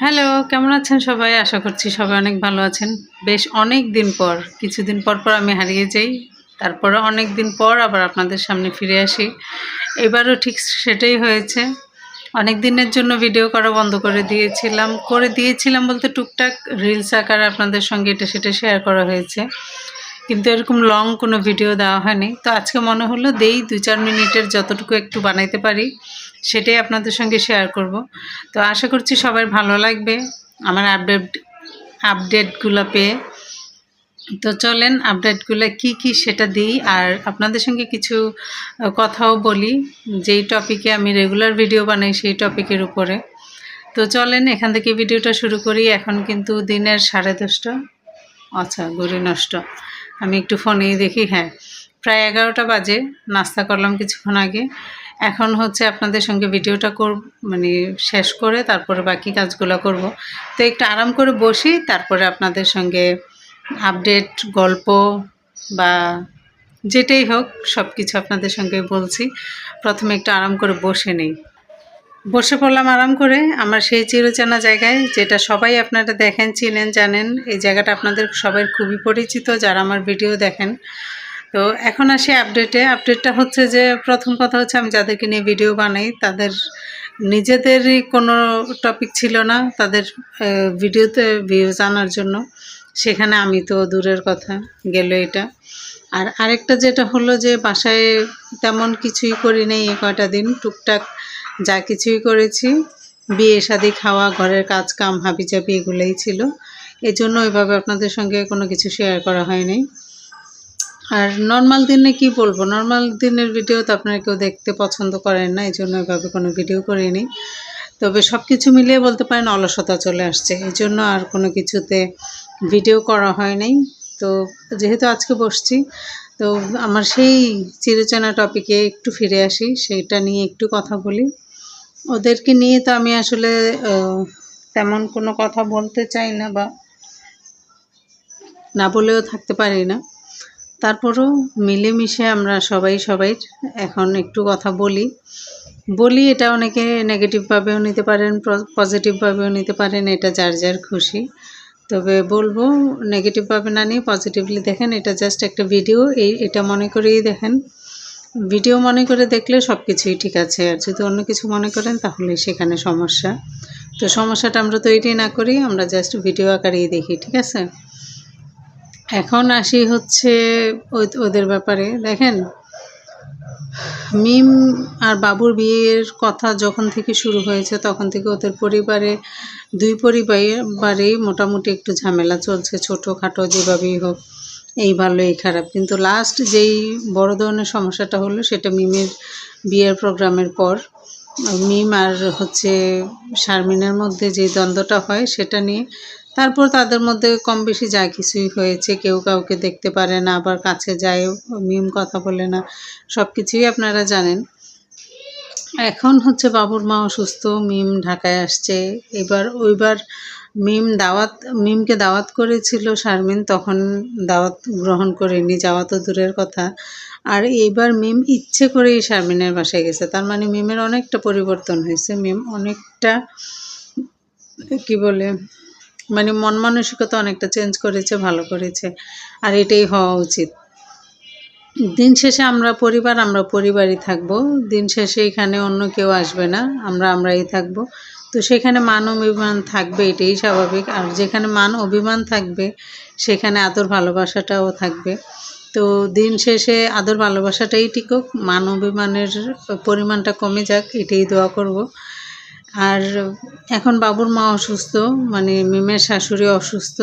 Hello কেমন আছেন সবাই? আশা করছি সবাই অনেক ভালো আছেন। বেশ অনেক দিন পর, কিছুদিন পর পর আমি হারিয়ে যাই তারপরে অনেক দিন পর আবার আপনাদের সামনে ফিরে আসি। এবারও ঠিক সেটাই হয়েছে। অনেক দিনের জন্য ভিডিও করা বন্ধ করে দিয়েছিলাম। করে দিয়েছিলাম বলতে টুকটাক রিলস আকারে আপনাদের সঙ্গে এটা সেটা শেয়ার করা হয়েছে। কিন্তু এরকম লং কোনো ভিডিও দেওয়া হয়নি। তো আজকে মনে হলো দেই দু চার মিনিটের যতটুকু একটু বানাইতে পারি, সেটাই আপনাদের সঙ্গে শেয়ার করব। তো আশা করছি সবার ভালো লাগবে আমার আপডেট আপডেটগুলো পেয়ে। তো চলেন আপডেটগুলো কি কি সেটা দিই, আর আপনাদের সঙ্গে কিছু কথাও বলি। যেই টপিকে আমি রেগুলার ভিডিও বানাই, সেই টপিকের উপরে। তো চলেন, এখান থেকে ভিডিওটা শুরু করি। এখন কিন্তু দিনের সাড়ে দশটা। আচ্ছা গড়ি নষ্ট আমি একটু ফোনেই দেখি হ্যাঁ। প্রায় এগারোটা বাজে, নাস্তা করলাম কিছুক্ষণ আগে। এখন হচ্ছে আপনাদের সঙ্গে ভিডিওটা কর মানে শেষ করে তারপরে বাকি কাজগুলো করব। তো একটু আরাম করে বসি, তারপরে আপনাদের সঙ্গে আপডেট, গল্প বা যেটাই হোক সব কিছু আপনাদের সঙ্গে বলছি। প্রথমে একটু আরাম করে বসে নেই। বসে পড়লাম আরাম করে। আমার সেই চিরচেনা জায়গায় যেটা সবাই আপনারা দেখেন, চিনেন, জানেন, এই জায়গাটা আপনাদের সবাই খুবই পরিচিত যারা আমার ভিডিও দেখেন। তো এখন আসি আপডেটে। আপডেটটা হচ্ছে যে, প্রথম কথা হচ্ছে আমি যাদেরকে নিয়ে ভিডিও বানাই, তাদের নিজেদেরই কোনো টপিক ছিল না তাদের ভিডিওতে ভিউজ আনার জন্য। সেখানে আমি তো দূরের কথা, গেল এটা। আর আরেকটা যেটা হলো যে, বাসায় তেমন কিছুই করি নাই এ কয়টা দিন। টুকটাক যা কিছুই করেছি, বিয়ে, শাদি, খাওয়া, ঘরের কাজ, কাম, হাবিজাবি এগুলোই ছিল। এই জন্য ওইভাবে আপনাদের সঙ্গে কোনো কিছু শেয়ার করা হয়নি। আর নর্মাল দিনে কি বলব? নর্মাল দিনের ভিডিও তো আপনারা কেউ দেখতে পছন্দ করেন না এই জন্য ওইভাবে কোনো ভিডিও করিনি। তবে সব কিছু মিলিয়ে বলতে পারেন অলসতা চলে আসছে। এই জন্য আর কোনো কিছুতে ভিডিও করা হয় নাই তো যেহেতু আজকে বসছি, তো আমার সেই চিরচেনা টপিকে একটু ফিরে আসি। সেইটা নিয়ে একটু কথা বলি। ওদেরকে নিয়ে তো আমি আসলে তেমন কোনো কথা বলতে চাই না বা না বলেও থাকতে পারি না। তারপরেও মিলেমিশে আমরা সবাই সবাই এখন একটু কথা বলি। বলি এটা অনেকে নেগেটিভভাবেও নিতে পারেন পজিটিভভাবেও নিতে পারেন, এটা যার যার খুশি। তবে বলব নেগেটিভভাবে না নিয়ে পজিটিভলি দেখেন, এটা জাস্ট একটা ভিডিও এই, এটা মনে করেই দেখেন। ভিডিও মনে করে দেখলে সব কিছুই ঠিক আছে। আর যদি অন্য কিছু মনে করেন, তাহলে সেখানে সমস্যা। তো সমস্যাটা আমরা তৈরি না করি, আমরা জাস্ট ভিডিও আকারেই দেখি, ঠিক আছে? এখন আসি হচ্ছে ওদের ব্যাপারে। দেখেন, মিম আর বাবুর বিয়ের কথা যখন থেকে শুরু হয়েছে, তখন থেকে ওদের পরিবারে, দুই পরিবারেই মোটামুটি একটু ঝামেলা চলছে, ছোটোখাটো যেভাবেই হোক। এই ভালো এই খারাপ। কিন্তু লাস্ট যেই বড় ধরনের সমস্যাটা হলো সেটা মিমের বিয়ের প্রোগ্রামের পর। মিম আর হচ্ছে শারমিনের মধ্যে যে দ্বন্দ্বটা হয় সেটা নিয়ে। তারপর তাদের মধ্যে কম বেশি যা কিছুই হয়েছে, কেউ কাউকে দেখতে পারে না, আবার কাছে যায়, মিম কথা বলে না। সব কিছুই আপনারা জানেন। এখন হচ্ছে বাবুর মা অসুস্থ, মিম ঢাকায় আসছে। এবার, ওইবার মিম দাওয়াত, মিমকে দাওয়াত করেছিল শারমিন, তখন দাওয়াত গ্রহণ করেনি, যাওয়া তো দূরের কথা। আর এইবার মিম ইচ্ছে করেই শারমিনের বাসায় গেছে। তার মানে মিমের অনেকটা পরিবর্তন হয়েছে। মিম অনেকটা, কি বলে মানে মন মানসিকতা অনেকটা চেঞ্জ করেছে, ভালো করেছে। আর এটাই হওয়া উচিত। দিন শেষে আমরা পরিবার, আমরা পরিবারই থাকব। দিন শেষে এখানে অন্য কেউ আসবে না, আমরা, আমরাই থাকব। তো সেখানে মান অভিমান থাকবে, এটাই স্বাভাবিক। আর যেখানে মান অভিমান থাকবে, সেখানে আদর ভালোবাসাটাও থাকবে। তো দিন শেষে আদর ভালোবাসাটাই টিকুক মান অভিমানের পরিমাণটা কমে যাক, এটাই দোয়া করব। আর এখন বাবুর মা অসুস্থ মানে মিমের শাশুড়ি অসুস্থ।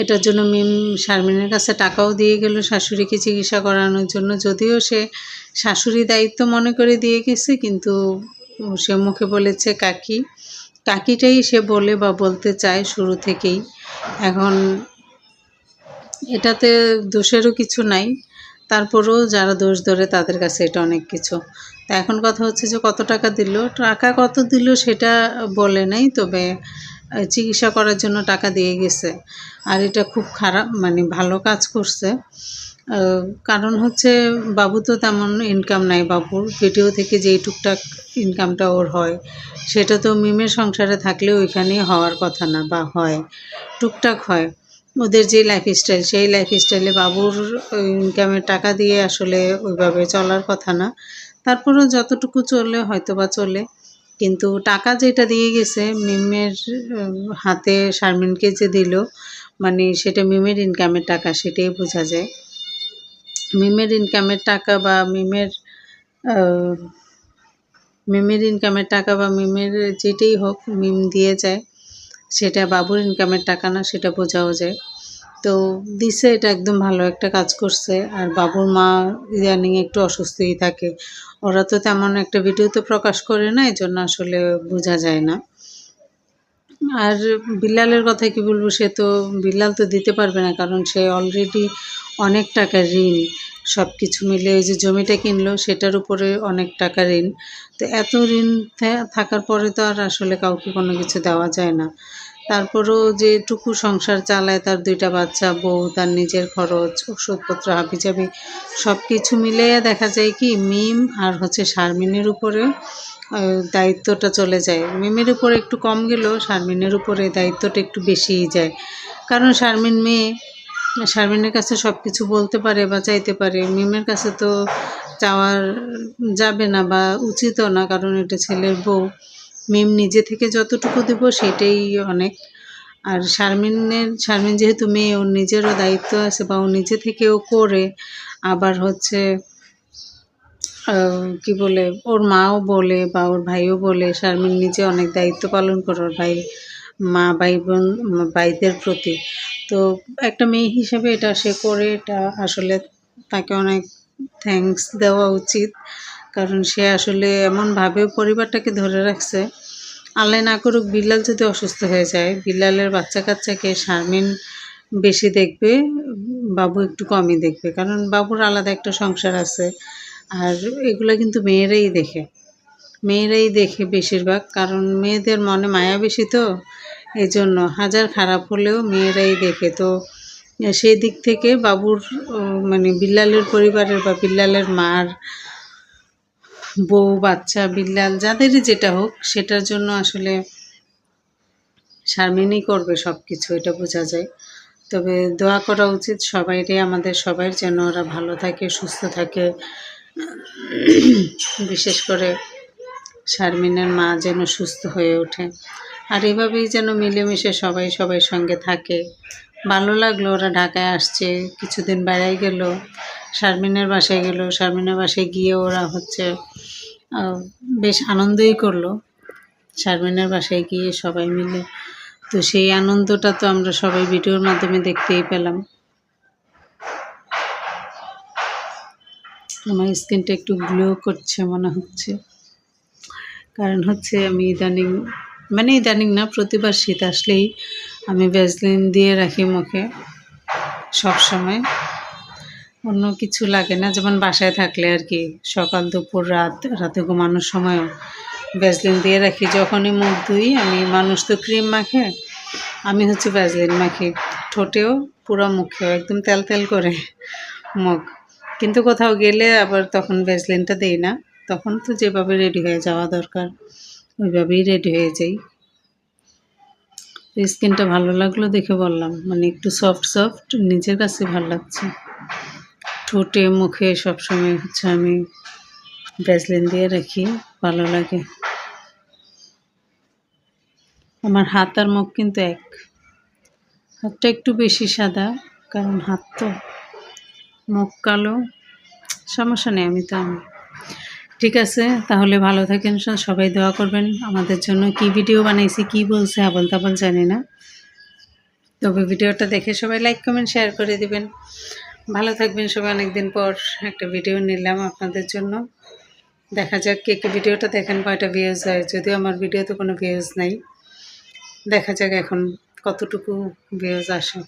এটার জন্য মিম শারমিনের কাছে টাকাও দিয়ে গেল, শাশুড়িকে চিকিৎসা করানোর জন্য। যদিও সে শাশুড়ি দায়িত্ব মনে করে দিয়ে গেছে, কিন্তু সে মুখে বলেছে, কাকি, কাকিটাই সে বলে বা বলতে চায় শুরু থেকেই। এখন এটাতে দোষেরও কিছু নাই, তারপরেও যারা দোষ ধরে তাদের কাছে এটা অনেক কিছু। তা এখন কথা হচ্ছে যে কত টাকা দিল, টাকা কত দিল সেটা বলে নাই, তবে চিকিৎসা করার জন্য টাকা দিয়ে গেছে। আর এটা খুব খারাপ মানে ভালো কাজ করছে। কারণ হচ্ছে বাবু তো তেমন ইনকাম নাই বাবুর। ভিডিও থেকে যেই টুকটাক ইনকামটা ওর হয়, সেটা তো মিমের সংসারে থাকলে ওইখানেই হওয়ার কথা না, বা হয়, টুকটাক হয়। ওদের যে লাইফস্টাইল সেই লাইফস্টাইলে বাবুর ইনকামের টাকা দিয়ে আসলে ওইভাবে চলার কথা না। তারপরেও যতটুকু চলে হয়তো বা চলে। কিন্তু টাকা যেটা দিয়ে গেছে, মিমের হাতে শারমিনকে যে দিল মানে সেটা মিমের ইনকামের টাকা, সেটাই বোঝা যায়। মিমের ইনকামের টাকা বা মিমের মিমের ইনকামের টাকা বা মিমের যেটাই হোক, মিম দিয়ে যায়, সেটা বাবুর ইনকামের টাকা না, সেটা বোঝাও যায়। তো দিছে এটা একদম ভালো একটা কাজ করছে। আর বাবুর মা ইদানিং একটু অসুস্থই থাকে। ওরা তো তেমন একটা ভিডিও তো প্রকাশ করে না এই জন্য আসলে বোঝা যায় না। আর বিল্লালের কথা কি বলব, সে তো বিল্লাল তো দিতে পারবে না, কারণ সে অলরেডি অনেক টাকা ঋণ। সব কিছু মিলে ওই যে জমিটা কিনলো, সেটার উপরে অনেক টাকা ঋণ। তো এত ঋণ থাকার পরে তো আর আসলে কাউকে কোনো কিছু দেওয়া যায় না। তারপরেও যেটুকু সংসার চালায় তার দুইটা বাচ্চা, বউ, তার নিজের খরচ, ওষুধপত্র, হাবিজাবি সব কিছু মিলিয়ে দেখা যায় কি মিম আর হচ্ছে শারমিনের উপরে দায়িত্বটা চলে যায়। মিমের উপরে একটু কম গেলেও শারমিনের উপরে দায়িত্বটা একটু বেশিই যায়। কারণ শারমিন মেয়ে, শারমিনের কাছে সব কিছু বলতে পারে বা চাইতে পারে। মিমের কাছে তো চাওয়ার যাবে না বা উচিতও না, কারণ এটা ছেলের বউ। মিম নিজে থেকে যতটুকু দেব সেটাই অনেক। আর শারমিনের, শারমিন যেহেতু মেয়ে, ওর নিজেরও দায়িত্ব আছে বা ও নিজে থেকেও করে, আবার হচ্ছে কি বলে, ওর মাও বলে বা ওর ভাইও বলে, শারমিন নিজে অনেক দায়িত্ব পালন করে ওর ভাই, মা, ভাই বোন, ভাইদের প্রতি। তো একটা মেয়ে হিসেবে এটা সে করে, এটা আসলে তাকে অনেক থ্যাঙ্কস দেওয়া উচিত। কারণ সে আসলে এমনভাবে পরিবারটাকে ধরে রাখছে, আল্লাহ না করুক বিল্লাল যদি অসুস্থ হয়ে যায় বিল্লালের বাচ্চা কাচ্চাকে শারমিন বেশি দেখবে, বাবু একটু কমই দেখবে। কারণ বাবুর আলাদা একটা সংসার আছে, আর এগুলো কিন্তু মেয়েরাই দেখে। মেয়েরাই দেখে বেশিরভাগ, কারণ মেয়েদের মনে মায়া বেশি তো এই জন্য হাজার খারাপ হলেও মেয়েরাই দেখে। তো সেই দিক থেকে বাবুর মানে বিল্লালের পরিবারের বা বিল্লালের মার বউ, বাচ্চা বিল্লাল যাদেরই যেটা হোক, সেটার জন্য আসলে শারমিনই করবে সব কিছু এটা বোঝা যায়। তবে দোয়া করা উচিত সবাইরই আমাদের সবাই যেন ওরা ভালো থাকে, সুস্থ থাকে। বিশেষ করে শারমিনের মা যেন সুস্থ হয়ে ওঠে। আর এভাবেই যেন মিলেমিশে সবাই সবাই সঙ্গে থাকে। ভালো লাগল, ওরা ঢাকায় আসছে, কিছুদিন বেড়াই গেল, শারমিনের বাসায় গেল, শারমিনের বাসায় গিয়ে ওরা হচ্ছে বেশ আনন্দই করল। শারমিনের বাসায় গিয়ে সবাই মিলে, তো সেই আনন্দটা তো আমরা সবাই ভিডিওর মাধ্যমে দেখতেই পেলাম। আমার স্কিনটা একটু গ্লো করছে মনে হচ্ছে। কারণ হচ্ছে আমি ইদানিং মানে ইদানিং না, প্রতিবার শীত আসলেই আমি ভ্যাসলিন দিয়ে রাখি মুখে সব সময়। অন্য কিছু লাগে না, যেমন বাসায় থাকলে আর কি, সকাল, দুপুর, রাত, রাতে ঘুমানোর সময়ও ভ্যাসলিন দিয়ে রাখি। যখনই মুখ ধুই, আমি মানুষ তো ক্রিম মাখে, আমি হচ্ছে ভ্যাসলিন মাখি। ঠোঁটেও, পুরো মুখেও, একদম তেল তেল করে মুখ। কিন্তু কোথাও গেলে আবার তখন ভ্যাসলিনটা দেই না, তখন তো যেভাবে রেডি হয়ে যাওয়া দরকার, ওইভাবেই রেডি হয়ে যাই। স্কিনটা ভালো লাগল দেখে বললাম মানে একটু সফট সফট নিজের কাছে ভালো লাগছে। ঠোঁটে, মুখে সবসময় হচ্ছে আমি ভ্যাসলিন দিয়ে রাখি, ভালো লাগে। আমার হাত আর মুখ কিন্তু এক। হাতটা একটু বেশি সাদা, কারণ হাত তো মুখ কালো, সমস্যা নেই আমি তো আমি। ঠিক আছে, তাহলে ভালো থাকেন সবাই দোয়া করবেন আমাদের জন্য। কি ভিডিও বানাইছি, কি বলছে আবল তাবল জানি না। তবে ভিডিওটা দেখে সবাই লাইক কমেন্ট শেয়ার করে দিবেন। ভালো থাকবেন সবাই, অনেকদিন পর একটা ভিডিও নিলাম আপনাদের জন্য। দেখা যাক কে কে ভিডিওটা দেখেন, কয়টা ভিউজ হয়। যদিও আমার ভিডিওতে কোনো ভিউজ নাই। দেখা যাক এখন কতটুকু ভিউজ আসে।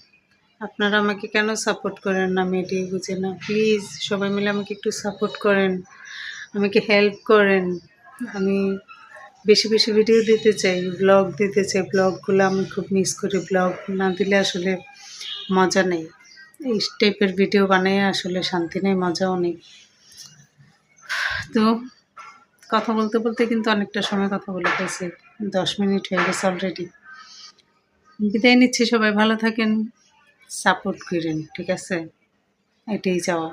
আপনারা আমাকে কেন সাপোর্ট করেন না এটাই বুঝি না। প্লিজ সবাই মিলে আমাকে একটু সাপোর্ট করেন। আমাকে হেল্প করেন। আমি বেশি বেশি ভিডিও দিতে চাই ব্লগ দিতে চাই। ব্লগগুলো আমি খুব মিস করি। ব্লগ না দিলে আসলে মজা নেই। এই টাইপের ভিডিও বানিয়ে আসলে শান্তি নেই, মজাও নেই। তো কথা বলতে বলতে কিন্তু অনেকটা সময় কথা বলে ফেলছি। দশ মিনিট হয়ে গেছে অলরেডি বিদায় নিচ্ছি সবাই, ভালো থাকেন সাপোর্ট করেন, ঠিক আছে? এটাই চাওয়া।